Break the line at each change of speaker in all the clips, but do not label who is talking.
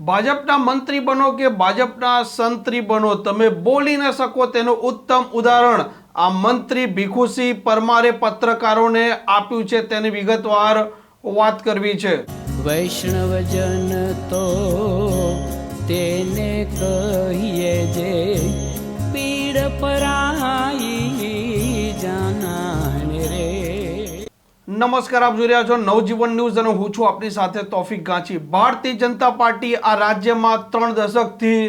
ભાજપના મંત્રી બનો કે ભાજપના સંત્રી બનો, તમે બોલી ન શકો તેનું ઉત્તમ ઉદાહરણ આ મંત્રી ભીખુસિંહ પરમારે પત્રકારોને આપ્યું છે. તેની વિગતવાર વાત કરવી છે.
વૈષ્ણવજન તો તેને કહીએ જે પીડ પરાઈ
નમસ્કાર, આપ જોઈ રહ્યા છો નવજીવન ન્યૂઝ અને હું છું આપની સાથે તોફિક ગાંચી. ભારતીય જનતા પાર્ટી આ રાજ્યમાં ત્રણ દશકથી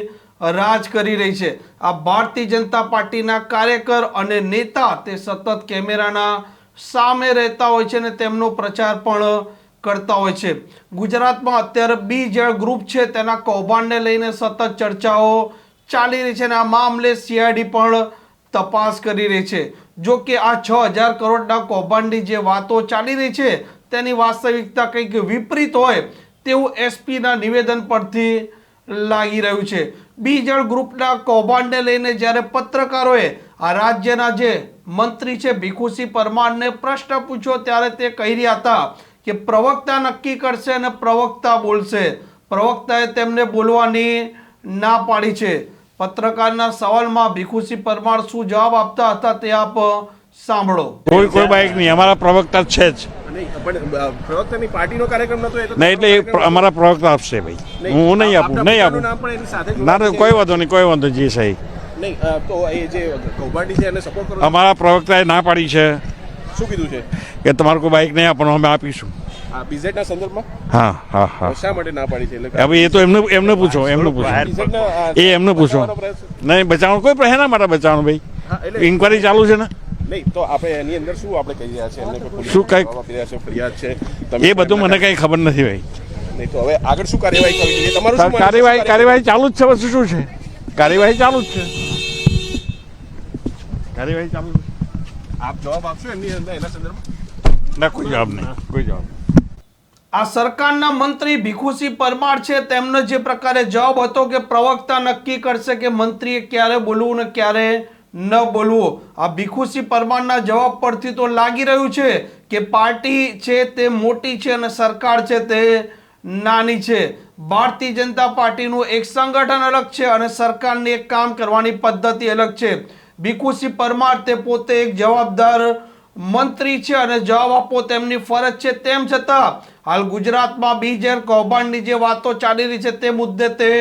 રાજ કરી રહી છે. આ ભારતીય જનતા પાર્ટીના કાર્યકર અને નેતા તે સતત કેમેરાના સામે રહેતા હોય છે અને તેમનો પ્રચાર પણ કરતા હોય છે. ગુજરાતમાં અત્યારે બી જે ગ્રુપ છે, તેના કૌભાંડને લઈને સતત ચર્ચાઓ ચાલી રહી છે અને આ મામલે સીઆઈડી પણ તપાસ કરી રહી છે. જો કે આ છ હજાર કરોડના કૌભાંડની જે વાતો ચાલી રહી છે, તેની વાસ્તવિકતા કંઈક વિપરીત હોય તેવું એસપીના નિવેદન પરથી લાગી રહ્યું છે. બીજળ ગ્રુપના કૌભાંડને લઈને જ્યારે પત્રકારોએ આ રાજ્યના જે મંત્રી છે ભીખુસિંહ પરમારને પ્રશ્ન પૂછ્યો ત્યારે તે કહી રહ્યા હતા કે પ્રવક્તા નક્કી કરશે અને પ્રવક્તા બોલશે. પ્રવક્તાએ તેમને બોલવાની ના પાડી છે. પત્રકારના સવાલમાં ભીખુસિંહ પરમાર શું જવાબ આપતા હતા તે આપ સાંભળો.
કોઈ કોઈ બાઇક નહીં અમારા પ્રવક્તા છે જ.
નહીં પ્રવક્તાની પાર્ટીનો કાર્યક્રમ નતો
નહીં એટલે અમારા પ્રવક્તા આપશે ભાઈ. હું નહીં આપું નહીં આપું. ના કોઈ વાંધો નહીં કોઈ વાંધો જી સાહેબ.
તો એ છે એને સપોર્ટ કરો. છો?
અમારા પ્રવક્તાએ ના પાડી છે
શું કીધું છે?
કે તમારું કોઈ બાઇક નહીં આપવાનું અમે આપીશું.
બીઝેડના સંદર્ભમાં?
હા હા હા.
શા માટે ના પાડી છે? એટલે
હવે એ તો એમને એમને પૂછો એમને પૂછો. એ એમને પૂછો. નહીં બચાવવાનું કોઈ પ્રહેના માટે બચાવણ ભાઈ? ઇન્કવાયરી ચાલુ છે ને?
નહીં તો આપણે એની અંદર શું આપણે કહી રહ્યા છે? એમને
શું
છે ફરિયાદ છે? તમે
એ બધું મને કંઈ ખબર નથી ભાઈ.
નહીં તો હવે આગળ શું કાર્યવાહી કરવી જોઈએ? તમારું શું
કાર્યવાહી કાર્યવાહી ચાલુ જ છે વસ્તુ શું છે? કાર્યવાહી ચાલુ જ છે. કાર્યવાહી ચાલુ
આપ જવાબ આપશો એમની અંદર એના સંદર્ભમાં?
ના કોઈ જવાબ નહીં. કોઈ જવાબ નહીં.
આ સરકારના મંત્રી ભીખુસિંહ પરમાર છે. તેમનો જે પ્રકારે જવાબ હતો કે પ્રવક્તા નક્કી કરશે કે મંત્રીએ ક્યારે બોલવું ને ક્યારે ન બોલવું. આ ભીખુસિંહ પરમારના જવાબ પરથી તો લાગી રહ્યું છે કે પાર્ટી છે તે મોટી છે અને સરકાર છે તે નાની છે. ભારતીય જનતા પાર્ટીનું એક સંગઠન અલગ છે અને સરકારની એક કામ કરવાની પદ્ધતિ અલગ છે. ભીખુસિંહ પરમાર તે પોતે એક જવાબદાર મંત્રી છે અને જવાબ આપવો તેમની ફરજ છે તેમ છતાં હાલ ગુજરાતમાં બીજેર કૌભાંડની જે વાતો ચાલી રહી છે તે મુદ્દે તે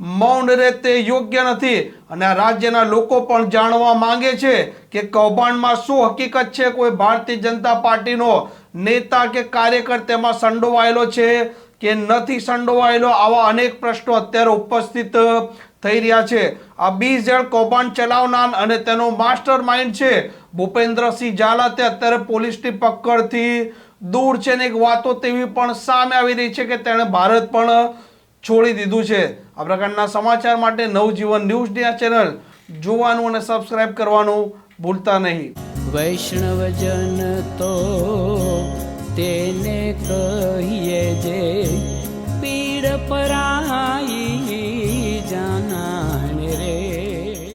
મૌન રહે તે યોગ્ય નથી. અને આ રાજ્યના લોકો પણ જાણવા માંગે છે કે કૌભાંડમાં શું હકીકત છે? કોઈ ભારતીય જનતા પાર્ટીનો નેતા કે કાર્યકર તેમાં સંડોવાયેલો છે કે નથી સંડોવાયેલો? આવા અનેક પ્રશ્નો અત્યારે ઉપસ્થિત થઈ રહ્યા છે. આ જળ કૌભાંડ ચલાવનાર અને તેનો માસ્ટર માઇન્ડ છે. ભૂપેન્દ્રસિંહ ઝાલા તે અત્યારે પોલીસની પકડથી દૂર છે ને એક વાતો તેવી પણ સામે આવી રહી છે કે તેણે ભારત પણ છોડી દીધું છે. આ પ્રકારના સમાચાર માટે નવજીવન ન્યૂઝની આ ચેનલ જોવાનું અને સબસ્ક્રાઇબ કરવાનું ભૂલતા નહીં.
વૈષ્ણવજન તો તેને કહીએ જે